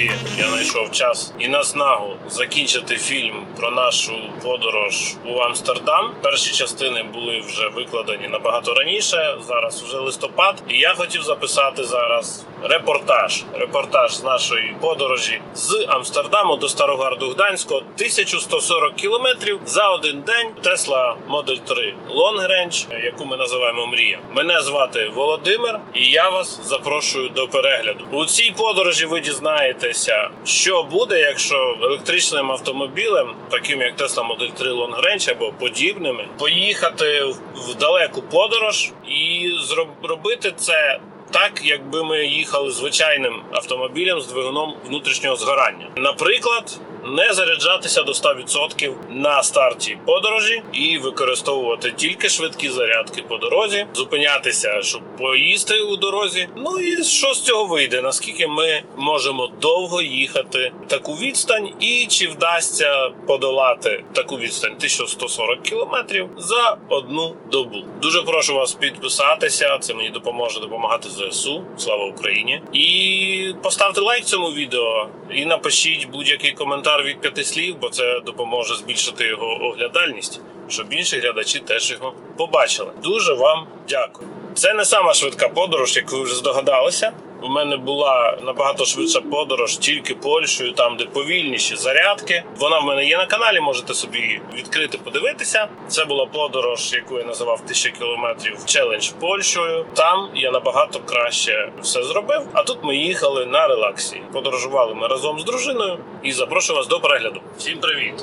Нарешті я знайшов час і наснагу закінчити фільм про нашу подорож у Амстердам. Перші частини були вже викладені набагато раніше. Зараз вже листопад, і я хотів записати зараз репортаж. Репортаж з нашої подорожі з Амстердаму до Старогарду Гданського 1140 кілометрів за один день. Тесла Model 3 Long Range, яку ми називаємо Мрія. Мене звати Володимир, і я вас запрошую до перегляду. У цій подорожі ви дізнаєтеся, що буде, якщо електричним автомобілем, таким як Tesla Model 3 Long Range або подібними, поїхати в- далеку подорож і зроб- робити це. Так, якби ми їхали звичайним автомобілем з двигуном внутрішнього згорання, наприклад, не заряджатися до 100% на старті подорожі і використовувати тільки швидкі зарядки по дорозі, зупинятися, щоб поїсти у дорозі. Ну і що з цього вийде? Наскільки ми можемо довго їхати таку відстань, і чи вдасться подолати таку відстань 1140 кілометрів за одну добу? Дуже прошу вас підписатися. Це мені допоможе допомагати ЗСУ. Слава Україні! І поставте лайк цьому відео і напишіть будь-який коментар від п'яти слів, бо це допоможе збільшити його оглядальність, щоб інші глядачі теж його побачили. Дуже вам дякую. Це не сама швидка подорож, як ви вже здогадалися. У мене була набагато швидша подорож тільки Польщею, там де повільніші зарядки. Вона в мене є на каналі. Можете собі відкрити, подивитися. Це була подорож, яку я називав 1000 кілометрів челендж Польщею. Там я набагато краще все зробив. А тут ми їхали на релаксі. Подорожували ми разом з дружиною і запрошую вас до перегляду. Всім привіт!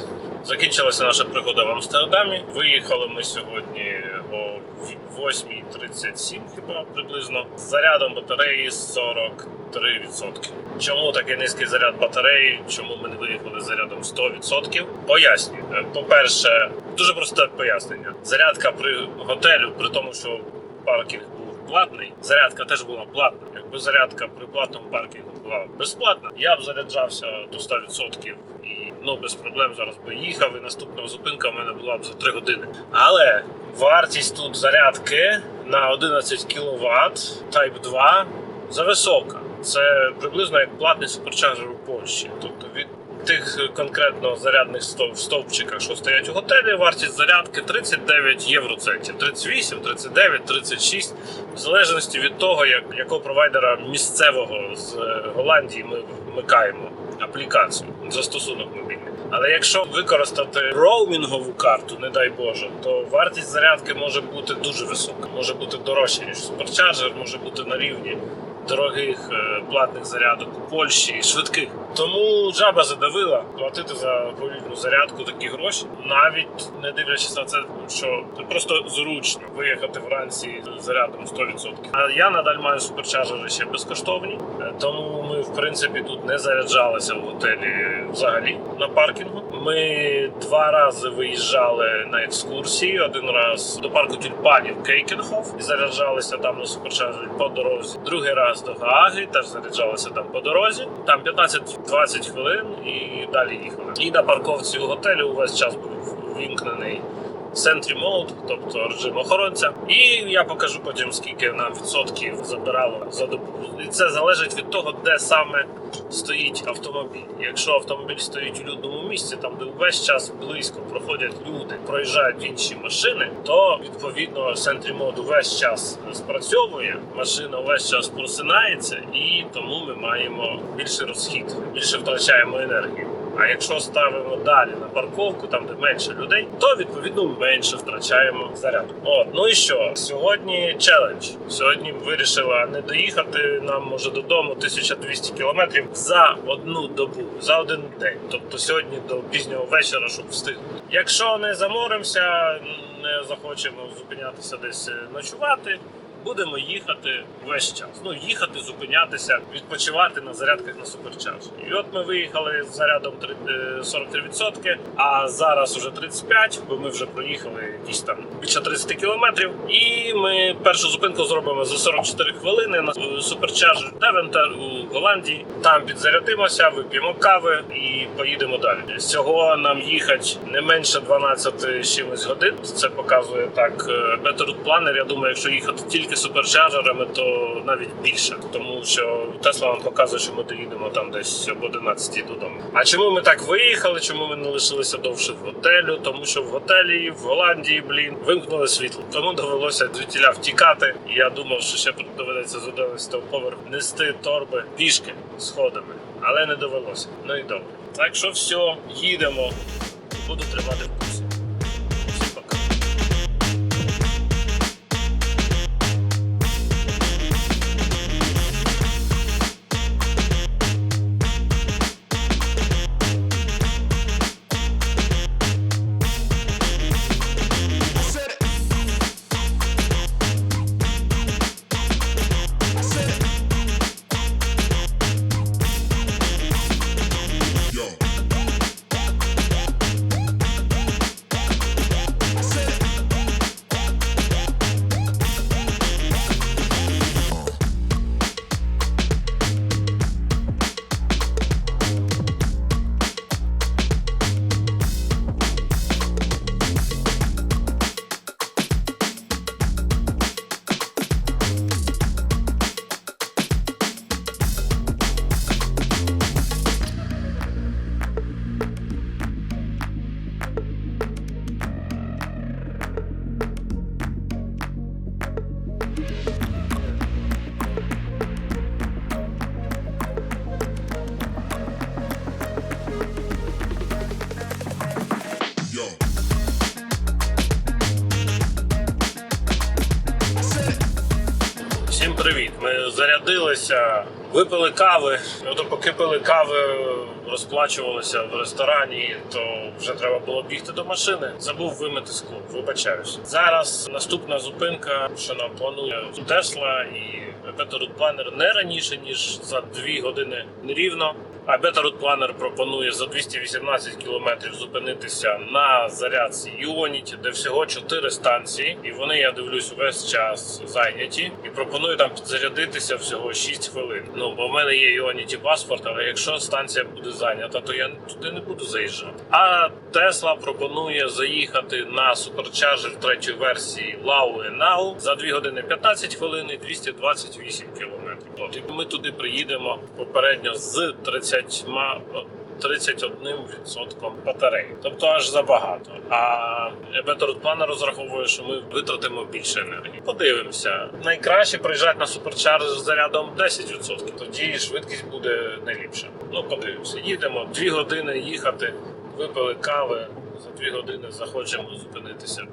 Закінчилася наша пригода в Амстердамі. Виїхали ми сьогодні 8.37 хіба приблизно з зарядом батареї 43%. Чому такий низький заряд батареї? Чому ми не виїхали зарядом 100%? Пояснюю. Е, По-перше, дуже просте пояснення. Зарядка при готелю, при тому, що паркінг був платний, зарядка теж була платна. Якби зарядка при платному паркінгу була безплатна, я б заряджався до 100% і ну без проблем зараз би їхав. І наступна зупинка в мене була б за 3 години. Але вартість тут зарядки на 11 кВт Type 2 зависока. Це приблизно як платний суперчарджер у Польщі. Тобто від тих конкретно зарядних стов- стовпчиках, що стоять у готелі, вартість зарядки 39 євроцентів. 38, 39, 36, в залежності від того, як, якого провайдера місцевого з е, Голландії ми вмикаємо аплікацію, застосунок мобільний. Але якщо використати роумінгову карту, не дай Боже, то вартість зарядки може бути дуже висока, може бути дорожча, ніж суперчарджер, може бути на рівні дорогих е, платних зарядок у Польщі і швидких. Тому жаба задавила платити за повільну зарядку такі гроші, навіть не дивлячись на це, що просто зручно виїхати вранці зарядом 100%. А я надаль маю суперчарджери ще безкоштовні, е, тому ми в принципі тут не заряджалися в готелі взагалі на паркінгу. Ми два рази виїжджали на екскурсії. Один раз до парку тюльпанів Кейкенхоф і заряджалися там на суперчарджері по дорозі. Другий раз до Гааги теж заряджалися там по дорозі. Там 15-20 хвилин і далі їхали. І на парковці у готелі увесь час був вімкнений. Sentry Mode, тобто режим охоронця, і я покажу потім, скільки нам відсотків забирало за добу. І це залежить від того, де саме стоїть автомобіль. Якщо автомобіль стоїть у людному місці, там де увесь час близько проходять люди, проїжджають інші машини, то відповідно Sentry Mode увесь час спрацьовує, машина увесь час просинається, і тому ми маємо більший розхід, більше втрачаємо енергію. А якщо ставимо далі на парковку, там де менше людей, то відповідно менше втрачаємо заряду. От ну і що сьогодні челендж. Сьогодні вирішила не доїхати нам може додому 1200 кілометрів за одну добу, за один день. Тобто сьогодні до пізнього вечора, щоб встигнути. Якщо не заморимося, не захочемо зупинятися десь е, ночувати. Будемо їхати весь час. Ну їхати, зупинятися, відпочивати на зарядках на суперчарджі. І от ми виїхали з зарядом три- е, 43%, а зараз уже 35%, бо ми вже проїхали якісь там більше 30 кілометрів. І ми першу зупинку зробимо за 44 хвилини на суперчарджер Девентер у Голландії. Там підзарядимося, вип'ємо кави і поїдемо далі. Всього нам їхати не менше 12 з чимось годин. Це показує так е, Better Planner. Я думаю, якщо їхати тільки суперчарджерами, то навіть більше, тому що Тесла нам показує, що ми доїдемо там десь об 11 додому. А чому ми так виїхали? Чому ми не лишилися довше в готелю? Тому що в готелі в Голландії, блін, вимкнули світло. Тому довелося звідтіля втікати. І я думав, що ще доведеться з 11 поверху нести торби пішки сходами, але не довелося. Ну і добре. Так що все, їдемо. Буду тримати в курсі. Випили кави. От поки пили кави, розплачувалися в ресторані, то вже треба було бігти до машини. Забув вимити скло. Вибачаюся. Зараз наступна зупинка, що нам планує Тесла і Петерут Планер не раніше ніж за дві години рівно. А Planner пропонує за 218 кілометрів зупинитися на зарядці Ionity, де всього 4 станції, і вони, я дивлюсь, весь час зайняті. І пропоную там підзарядитися всього 6 хвилин. Ну бо в мене є Ionity паспорт, але якщо станція буде зайнята, то я туди не буду заїжджати. А Tesla пропонує заїхати на суперчарджер третьої версії Now за 2 години 15 хвилин і 228 кілометрів. От і ми туди приїдемо попередньо з 30 31% батареї, тобто аж забагато. А Route розраховує, що ми витратимо більше енергії. Подивимося. Найкраще приїжджати на суперчарджер з зарядом 10%, тоді швидкість буде найліпша. Ну, подивимося. Їдемо дві години їхати, випили кави. За дві години захочемо зупинитися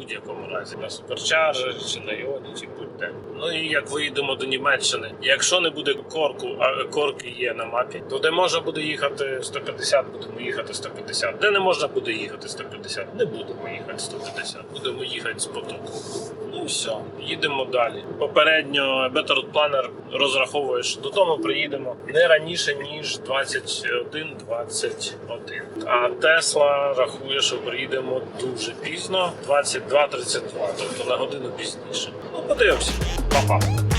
будь-якому разі на суперчарджері чи на іоні, чи будь-де. Ну і як виїдемо до Німеччини, якщо не буде корку, а корки є на мапі, то де можна буде їхати 150, будемо їхати 150. Де не можна буде їхати 150, не будемо їхати 150, будемо їхати з потоку. Ну і все, їдемо далі. Попередньо Better Planner розраховує, що додому приїдемо не раніше ніж 21-21. А Тесла рахує, що приїдемо дуже пізно, 22-32, тобто на годину пізніше. Ну, подивимося. Па-па.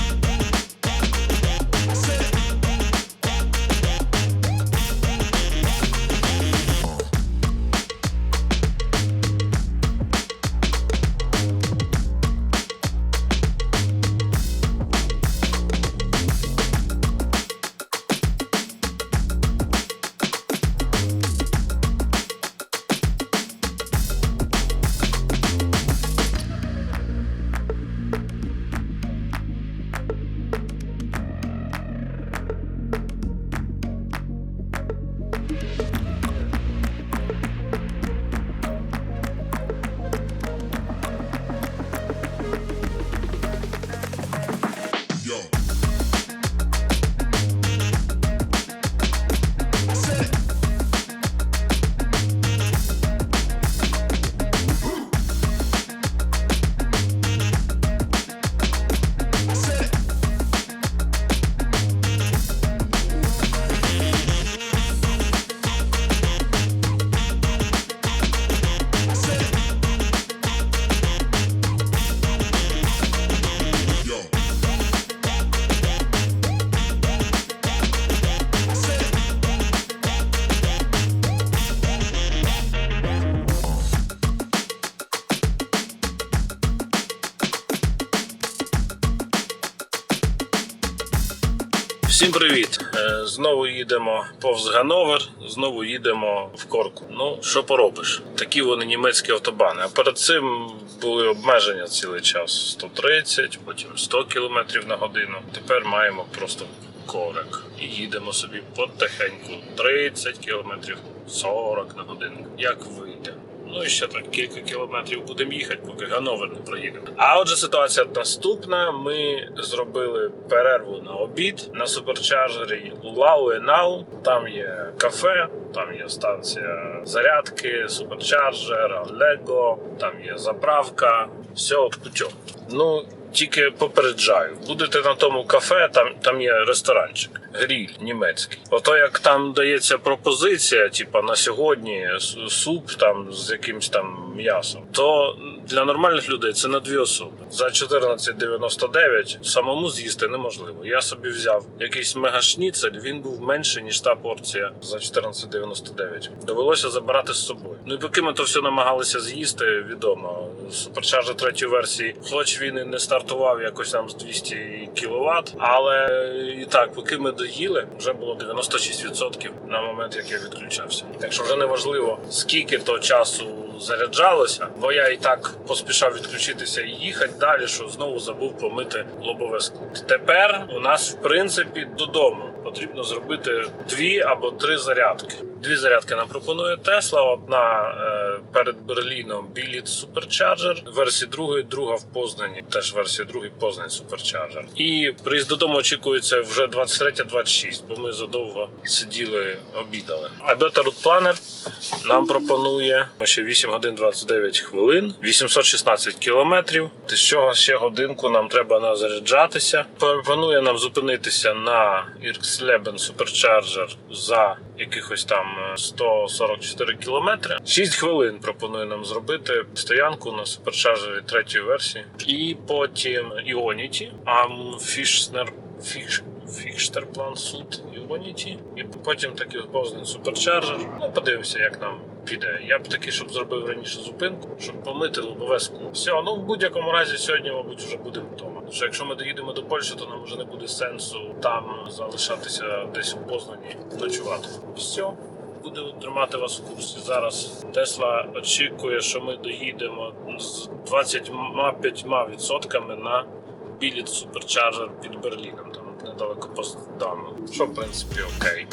Всім привіт! Е, Знову їдемо повз Гановер, знову їдемо в Корку. Ну, що поробиш? Такі вони німецькі автобани. А перед цим були обмеження цілий час: 130, потім 100 км на годину. Тепер маємо просто корик. І їдемо собі потихеньку 30 км, 40 на годину. Як вийде. Ну і ще так кілька кілометрів будемо їхати, поки Гановер не проїдемо. А отже, ситуація наступна. Ми зробили перерву на обід на суперчарджері Лауенау. Там є кафе, там є станція зарядки, суперчарджер, Лего, там є заправка. Все путем. Ну. Тільки попереджаю, будете на тому кафе, там, там є ресторанчик, гріль німецький. Ото як там дається пропозиція, типа на сьогодні суп там з якимсь там м'ясом, то для нормальних людей це на дві особи. За 14,99 самому з'їсти неможливо. Я собі взяв якийсь мегашніцель, він був менше ніж та порція за 14,99. Довелося забирати з собою. Ну і поки ми то все намагалися з'їсти, відомо. Суперчарджер третьої версії, хоч він і не стартував якось там з 200 кВт, але і так, поки ми доїли, вже було 96% на момент, як я відключався. Так що вже не важливо, скільки то часу заряджалося, бо я і так поспішав відключитися і їхати далі, що знову забув помити лобове скло. Тепер у нас, в принципі, додому потрібно зробити дві або три зарядки. Дві зарядки нам пропонує Тесла. Одна е, перед Берліном Біліт Supercharger, версії другої, друга в Познані, теж версія другої Познань Supercharger. І приїзд додому очікується вже 23-26, бо ми задовго сиділи, обідали. А Route Planner нам пропонує ще 8 годин 29 хвилин, 816 кілометрів. З чого ще годинку нам треба назаряджатися. Пропонує нам зупинитися на Irxleben Supercharger за якихось там е, 144 кілометри. 6 хвилин пропонує нам зробити стоянку на суперчарджері третьої версії. І потім Іоніті, а Фішнер Фіш. Фіштерплан суд Іоніті, і потім такий повзний суперчарджер. Ну, подивимося, як нам піде. Я б таки, щоб зробив раніше зупинку, щоб помити лобове скло. Все, ну в будь-якому разі сьогодні, мабуть, вже будемо вдома. Що якщо ми доїдемо до Польщі, то нам вже не буде сенсу там залишатися десь у Познані ночувати. Все. Буду тримати вас у курсі. Зараз Тесла очікує, що ми доїдемо з 25% на біліт суперчарджер під Берліном, там недалеко Постдану. Що в принципі окей.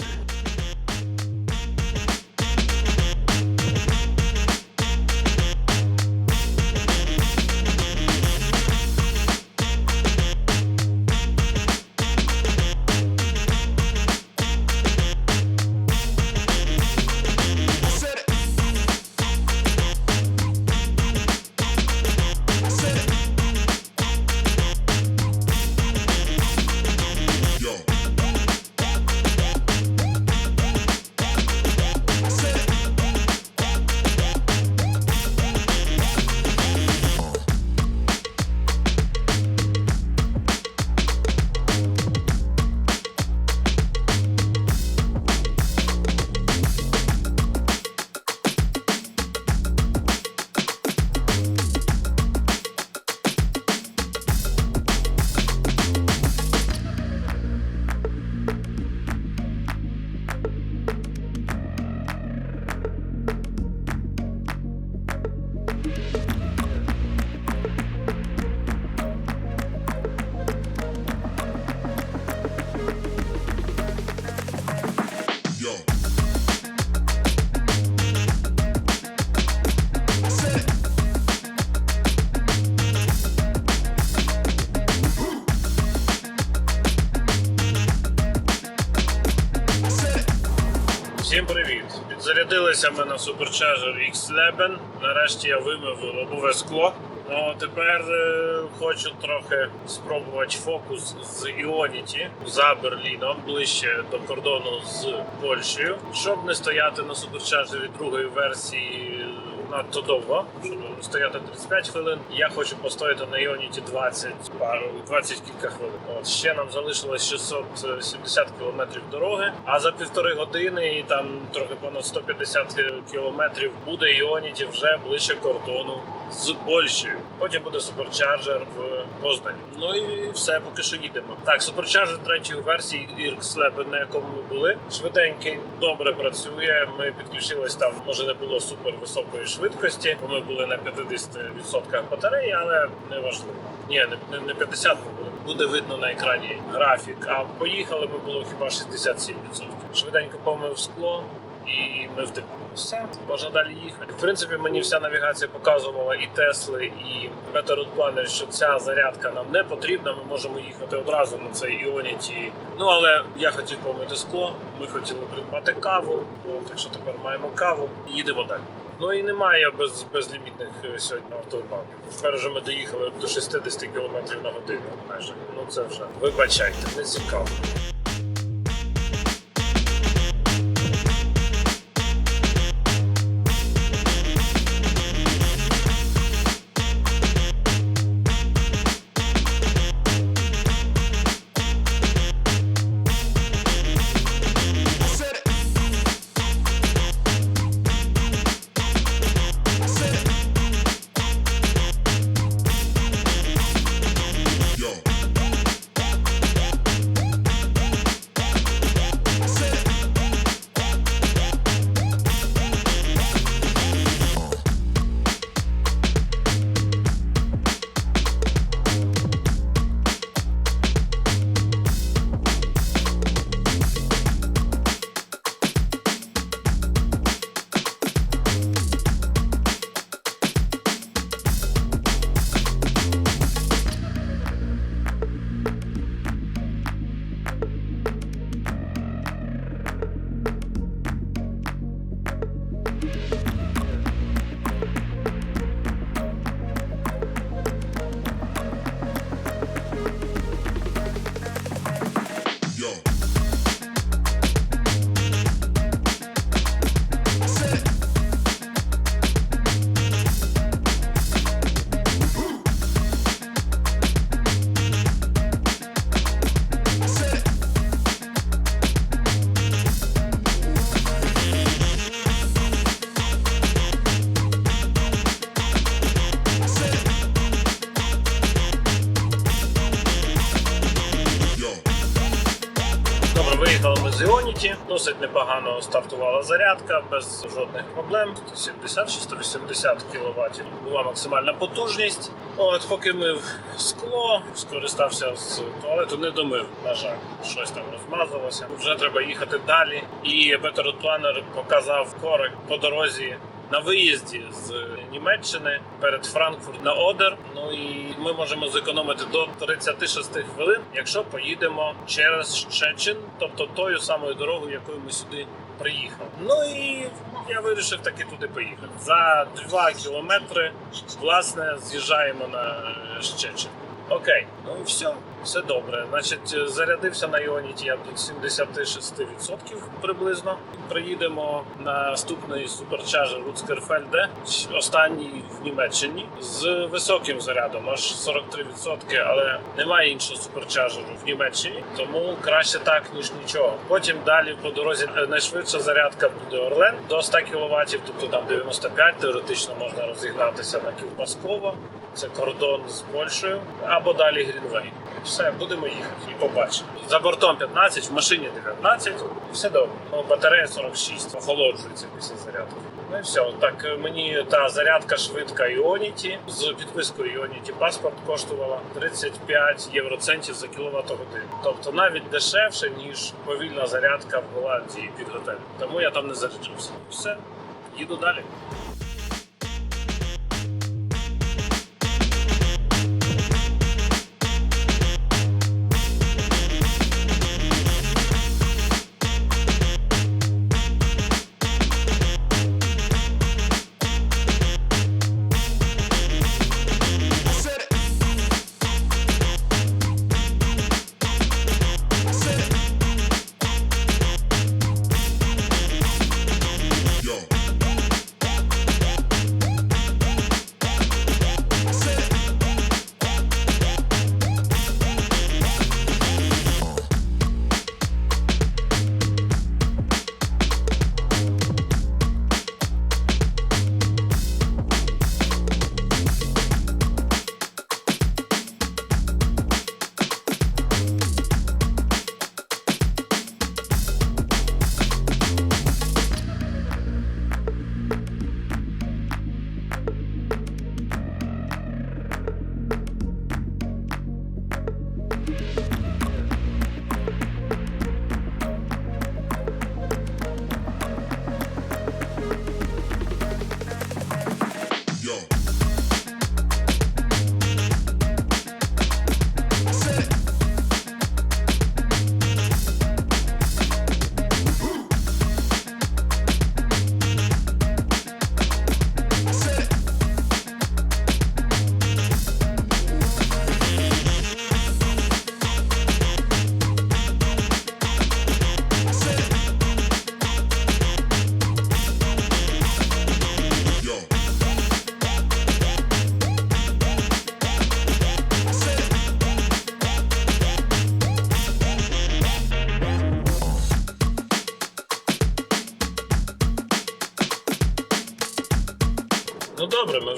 Підзарядилися ми на Supercharger X-Leben. Нарешті я вимив лобове скло. Ну, тепер е, хочу трохи спробувати фокус з Іоніті за Берліном, ближче до кордону з Польщею, щоб не стояти на суперчарджері другої версії надто довго, щоб стояти 35 хвилин. Я хочу постояти на Іоніті 20, пару 20 кілька хвилин. От ще нам залишилось 670 кілометрів дороги, а за півтори години і там трохи понад 150 кілометрів буде Іоніті вже ближче кордону з Польщею. Потім буде суперчарджер в Познані. Ну і все, поки що їдемо. Так, суперчаржер третьої версії Irx на якому ми були. Швиденький, добре працює. Ми підключились там, може не було супер високої швидкості, бо ми були на 50% батареї, але не важливо. Ні, не, не- не 50 ми були. Буде видно на екрані графік. А поїхали ми було хіба 67%. Швиденько помив скло. І ми втекли. Все, можна далі їхати. В принципі, мені вся навігація показувала і Тесли, і Planner, що ця зарядка нам не потрібна. Ми можемо їхати одразу на цей Ionity. Ну але я хотів помити скло. Ми хотіли придбати каву, ну, так що тепер маємо каву. і Їдемо далі. Ну і немає без безлімітних е, сьогодні автобанків. Тепер вже ми доїхали до 60 км на годину. Майже ну це вже вибачайте, не цікаво. Досить непогано стартувала зарядка, без жодних проблем. 170 чи 180 кВт була максимальна потужність. От поки мив скло, скористався з туалету, не домив. На жаль, щось там розмазалося. Вже треба їхати далі. І Better показав корик по дорозі. На виїзді з Німеччини перед Франкфурт на Одер. Ну і ми можемо зекономити до 36 хвилин, якщо поїдемо через Щечин, тобто тою самою дорогою, якою ми сюди приїхали. Ну і я вирішив таки туди поїхати. За 2 кілометри власне з'їжджаємо на Щечин. Окей, ну і все, все добре. Значить, зарядився на Іоніті я до 76% приблизно. Приїдемо на наступний суперчаржер Луцкерфельде, останній в Німеччині, з високим зарядом, аж 43%, але немає іншого суперчаржеру в Німеччині, тому краще так, ніж нічого. Потім далі по дорозі е, найшвидша зарядка буде Орлен до 100 кВт, тобто там 95, теоретично можна розігнатися на Кілпасково. Це кордон з Польщею або далі Грінвей. Все, будемо їхати і побачимо. За бортом 15, в машині 19, все добре. Ну, батарея 46, охолоджується після зарядки. Ну і все. Так е, мені та зарядка швидка Ionity з підпискою Ionity паспорт коштувала 35 євроцентів за кіловат годину. Тобто навіть дешевше, ніж повільна зарядка в Голландії під готель. Тому я там не заряджався. Все, їду далі.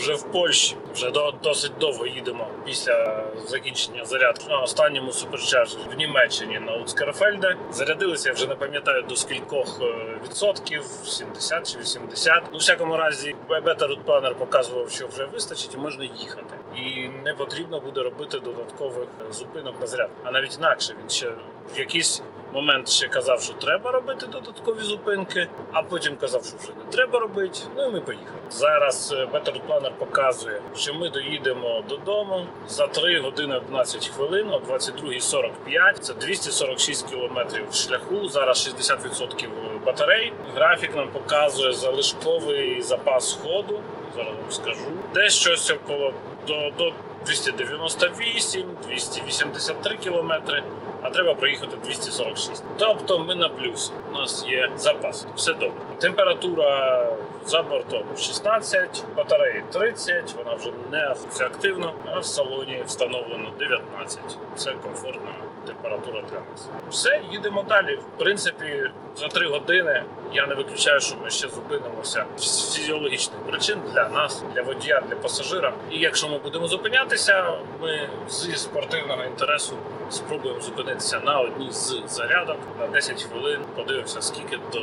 Вже в Польщі. Вже до, досить довго їдемо після закінчення зарядки на останньому суперчарджі в Німеччині на Уцкерфельде. Зарядилися, я вже не пам'ятаю до скількох е, відсотків, 70 чи 80. Ну, в всякому разі, Better Route показував, що вже вистачить і можна їхати. І не потрібно буде робити додаткових е, зупинок на заряд. А навіть інакше він ще в якийсь момент ще казав, що треба робити додаткові зупинки, а потім казав, що вже не треба робити. Ну і ми поїхали. Зараз е, Better Planner показує, що ми доїдемо додому за 3 години 11 хвилин о 22.45. Це 246 кілометрів шляху. Зараз 60% батарей. Графік нам показує залишковий запас ходу. Зараз вам скажу. Десь щось около до, до 298, 283 кілометри. А треба проїхати 246. Тобто ми на плюсі. У нас є запас. Все добре. Температура за бортом 16, батареї 30, вона вже не активна, а в салоні встановлено 19. Це комфортна температура нас. Все, їдемо далі. В принципі, за 3 години я не виключаю, що ми ще зупинимося з фізіологічних причин для нас, для водія, для пасажира. І якщо ми будемо зупинятися, ми зі спортивного інтересу спробуємо зупинитися на одній з зарядок на 10 хвилин. Подивимося, скільки до,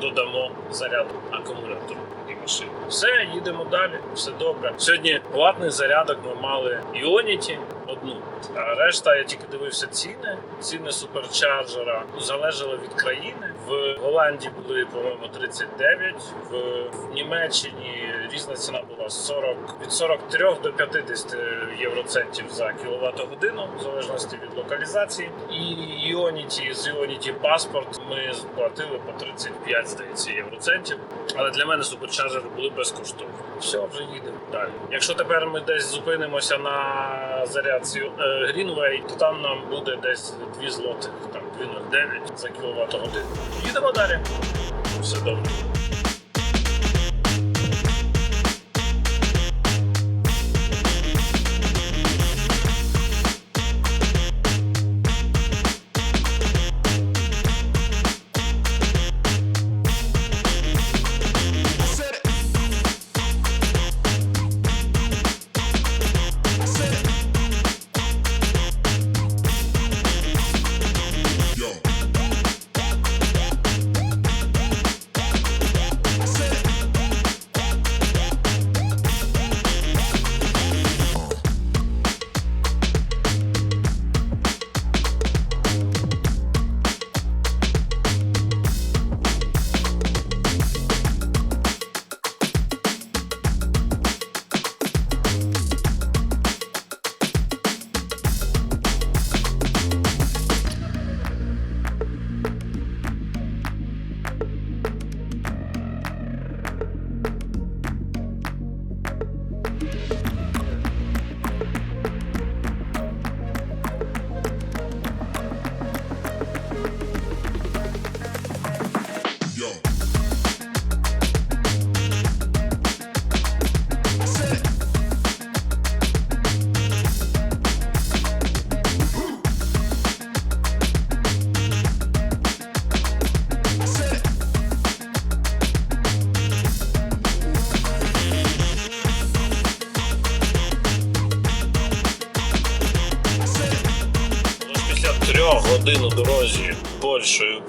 додамо заряду акумулятору і машини. Все, їдемо далі. Все добре. Сьогодні платний зарядок ми мали Ionity одну. А решта я тільки дивився ціни. Ціни суперчарджера залежали від країни. В Голландії були, по-моєму, 39, в, Німеччині різна ціна була 40, від 43 до 50 євроцентів за кіловат годину, в залежності від локалізації. І Ionity з Ionity паспорт ми сплатили по 35, здається, євроцентів. Але для мене суперчарджери були безкоштовні. Все, вже їдемо далі. Якщо тепер ми десь зупинимося на зарядці е, Greenway, то там нам буде десь 2 злотих, там 2,09 за кіловат годину. Їдемо далі. Все добре.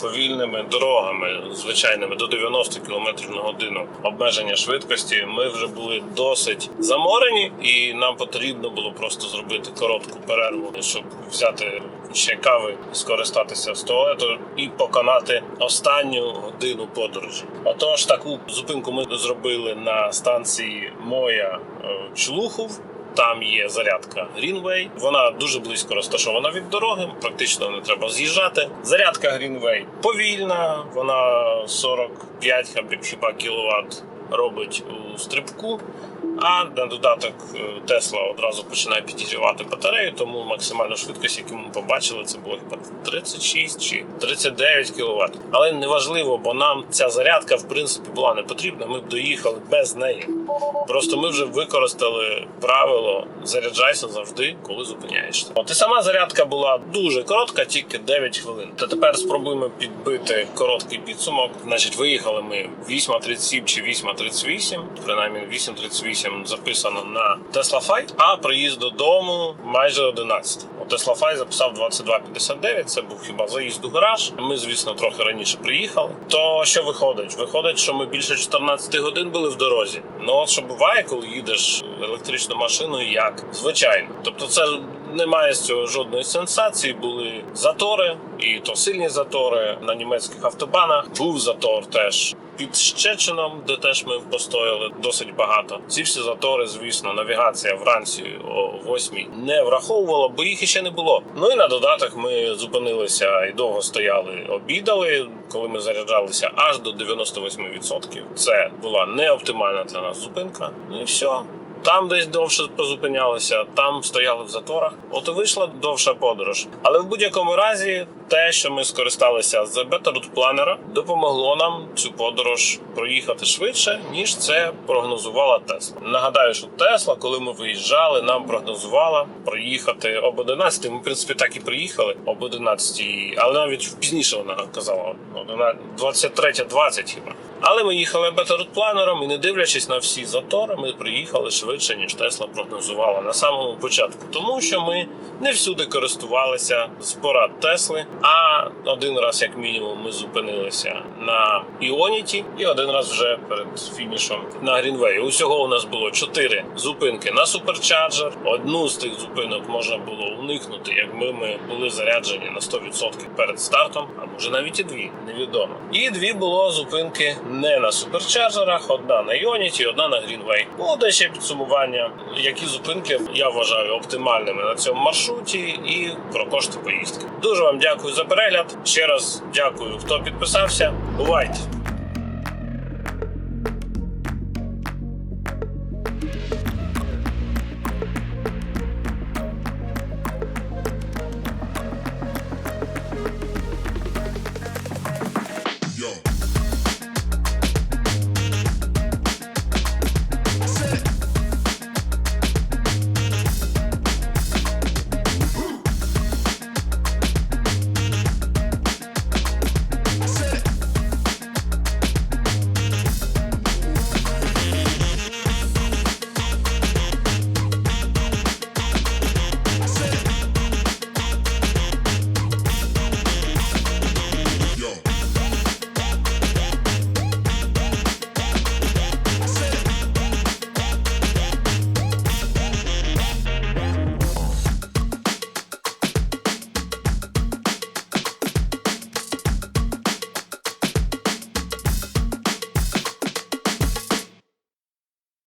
Повільними дорогами, звичайними до 90 км на годину обмеження швидкості, ми вже були досить заморені, і нам потрібно було просто зробити коротку перерву, щоб взяти ще кави, скористатися з туалету і поконати останню годину подорожі. Отож, таку зупинку ми зробили на станції Моя е, Чулухов. Там є зарядка Greenway. Вона дуже близько розташована від дороги, практично не треба з'їжджати. Зарядка Greenway повільна, вона 45 хаб- хіба кіловат робить у стрибку. А на додаток е, Тесла одразу починає підігрівати батарею, тому максимальна швидкість, яку ми побачили, це було хіба 36 чи 39 кВт. Але неважливо, бо нам ця зарядка в принципі була не потрібна. Ми б доїхали без неї. Просто ми вже використали правило заряджайся завжди, коли зупиняєшся. От і сама зарядка була дуже коротка, тільки 9 хвилин. Та тепер спробуємо підбити короткий підсумок. Значить, виїхали ми 8.37 чи 8.38, принаймні 8.38 28 записано на Tesla Fi, а приїзд додому майже 11. У Tesla Fi записав 22.59, це був хіба заїзд у гараж. Ми, звісно, трохи раніше приїхали. То що виходить? Виходить, що ми більше 14 годин були в дорозі. Ну от що буває, коли їдеш електричною машиною, як звичайно. Тобто, це немає з цього жодної сенсації. Були затори, і то сильні затори на німецьких автобанах. Був затор теж. Під Щечином, де теж ми постояли досить багато. Ці всі затори, звісно, навігація вранці о 8 не враховувала, бо їх іще не було. Ну і на додаток ми зупинилися і довго стояли, обідали. Коли ми заряджалися аж до 98%. Це була не оптимальна для нас зупинка. Ну і все. Там десь довше позупинялися, там стояли в заторах. От вийшла довша подорож. Але в будь-якому разі, те, що ми скористалися з Betterroot планера, допомогло нам цю подорож проїхати швидше, ніж це прогнозувала Тесла. Нагадаю, що Тесла, коли ми виїжджали, нам прогнозувала проїхати об 11. Ми в принципі так і приїхали об 11, але навіть пізніше вона казала 23.20 хіба. Але ми їхали Betterroot планером і не дивлячись на всі затори, ми приїхали швидше, ніж Тесла прогнозувала на самому початку, тому що ми не всюди користувалися з порад Тесли. А один раз, як мінімум, ми зупинилися на Іоніті, і один раз вже перед фінішом на Грінвеї. Усього у нас було чотири зупинки на суперчарджер. Одну з тих зупинок можна було уникнути, якби ми були заряджені на 100% перед стартом, а може навіть і дві, невідомо. І дві було зупинки не на суперчарджерах, одна на Іоніті, одна на Грінвей. Ну, де ще підсумування, які зупинки я вважаю оптимальними на цьому маршруті, і про кошти поїздки. Дуже вам дякую за перегляд. Ще раз дякую, хто підписався. Бувайте!